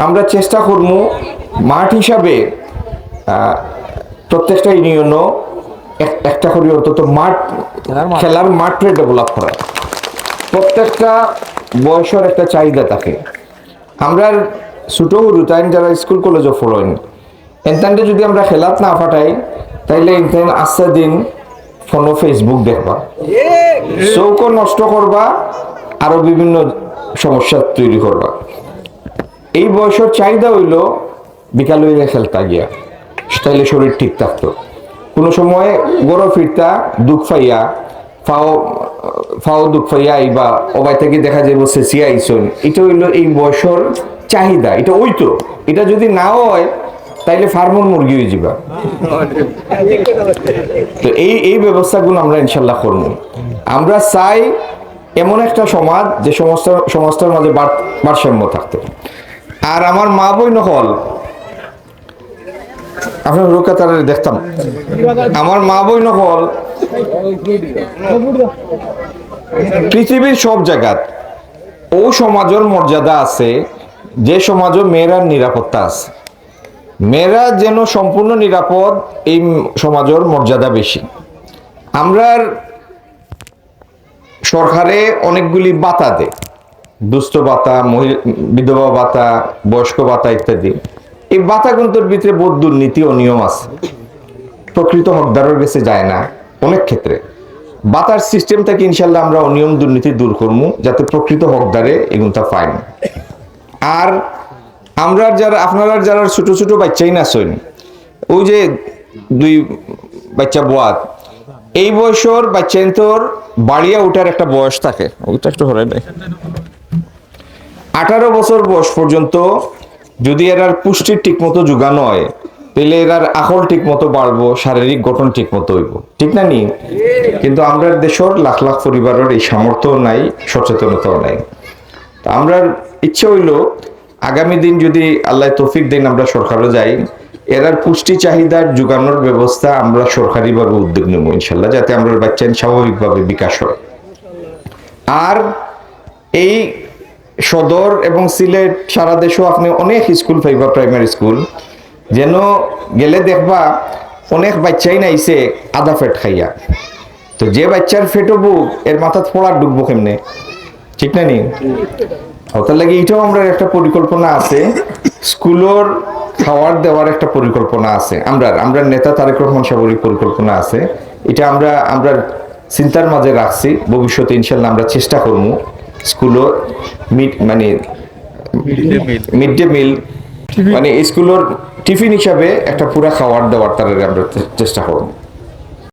আমরা চেষ্টা করব মাঠ হিসাবে প্রত্যেকটা ইউনিয়নও এক- একটা করে অন্তত মাঠ খেলার মাঠে। ডেভেলপ করা প্রত্যেকটা বয়সের একটা চাহিদা থাকে। আমরা ছোট হরু তাই যারা স্কুল কলেজে ফলোইন এনতানটা যদি আমরা খেলাত না ফাটাই তাইলে এনতান আস্তে দিন ফোনো ফেসবুক দেখবা। চৌকো নষ্ট করবা আরও বিভিন্ন সমস্যা তৈরি করবা। এই বয়সের চাহিদা হইল বিকাল হইলে খেলতা গিয়া। তাইলে শরীর ঠিক থাকতো। কোনো সময় গড় ফিরতা দুঃখ পাইয়া, ফাও ফাও দুঃখ অবাই থেকে দেখা যাইব সেসিয়া আইসন এটা এই বয়সের চাহিদা। এটা ওই তো। এটা যদি না হয়, তাইলে ফার্মর মুরগি হয়ে যাবা তো এই এই ব্যবস্থাগুলো আমরা ইনশাল্লাহ করব। আমরা চাই এমন একটা সমাজ, যে সমস্ত, সমাজটার মাঝে ভার- ভারসাম্য থাকতো। আর আমার মা বই নহল আপনার রোকা তারা দেখতাম। আমার মা বই নহল পৃথিবীর সব জায়গাত ও সমাজের মর্যাদা আছে, যে সমাজের মেয়েরার নিরাপত্তা আছে। মেয়েরা যেন সম্পূর্ণ নিরাপদ, এই সমাজের মর্যাদা বেশি। আমরা সরকারে অনেকগুলি বাতা দেয়। দুস্থ ভাতা বিধবা ভাতা, বয়স্ক ভাতা ইত্যাদি। এই বাতাগুলোর ভিতরে বহু দুর্নীতি ও নিয়ম আছে। প্রকৃত হকদারের কাছে যায় না, অনেক ক্ষেত্রে। বাতার সিস্টেম থেকে ইনশাল্লাহ আমরা অনিয়ম দুর্নীতি দূর করব যাতে প্রকৃত হকদারে এগুনটা পাই আর আমরা যারা, আপনারা যারা ছোট ছোট বাচ্চাই না শোন ওই যে দুই বাচ্চা বোয়াত এই বয়সর বাচ্চা তোর বাড়িয়া ওঠার একটা বয়স থাকে। ওইটা একটু হরে নেই আঠারো বছর বয়স পর্যন্ত যদি এরার পুষ্টির ঠিক মতো যোগানো হয়, তাহলে এরার আখল ঠিক মতো বাড়বো, শারীরিক গঠন ঠিক মতো হইব। ঠিক না নি? কিন্তু আমরা দেশের লাখ লাখ পরিবারের এই সামর্থ্য নাই, সচেতনতাও নাই। আমরা ইচ্ছে হইল আগামী দিন যদি আল্লাহ তৌফিক দিন আমরা সরকারও যাই, এরার পুষ্টি চাহিদার যোগানোর ব্যবস্থা আমরা সরকারিভাবে উদ্যোগ নেব ইনশাল্লাহ, যাতে আমরা বাচ্চা স্বাভাবিকভাবে বিকাশ হয়। আর এই সদর এবং সিলেট সারা দেশেও আপনি অনেক স্কুল পাইবা প্রাইমারি স্কুল যেন গেলে দেখবা অনেক বাচ্চাই নাইছে আদা ফেট খাইয়া। তো যে বাচ্চার ফেটো বুক এর মাথা পড়া ডুববো কেমনে? ঠিক না নি? ওটার লাগে এটাও আমরা একটা পরিকল্পনা আছে। স্কুলের খাওয়ার দেওয়ার একটা পরিকল্পনা আছে। আমরা আমরা নেতা তারেক রহমান সাগরিক পরিকল্পনা আছে। এটা আমরা আমরা চিন্তার মাঝে রাখছি। ভবিষ্যতে ইনশাল্লাহ আমরা চেষ্টা করব। স্কুলও মিড মানে মিড ডে মিল মানে স্কুলের টিফিন হিসাবে একটা পুরা খাওয়ার দেওয়ার তার আমরা চেষ্টা করব।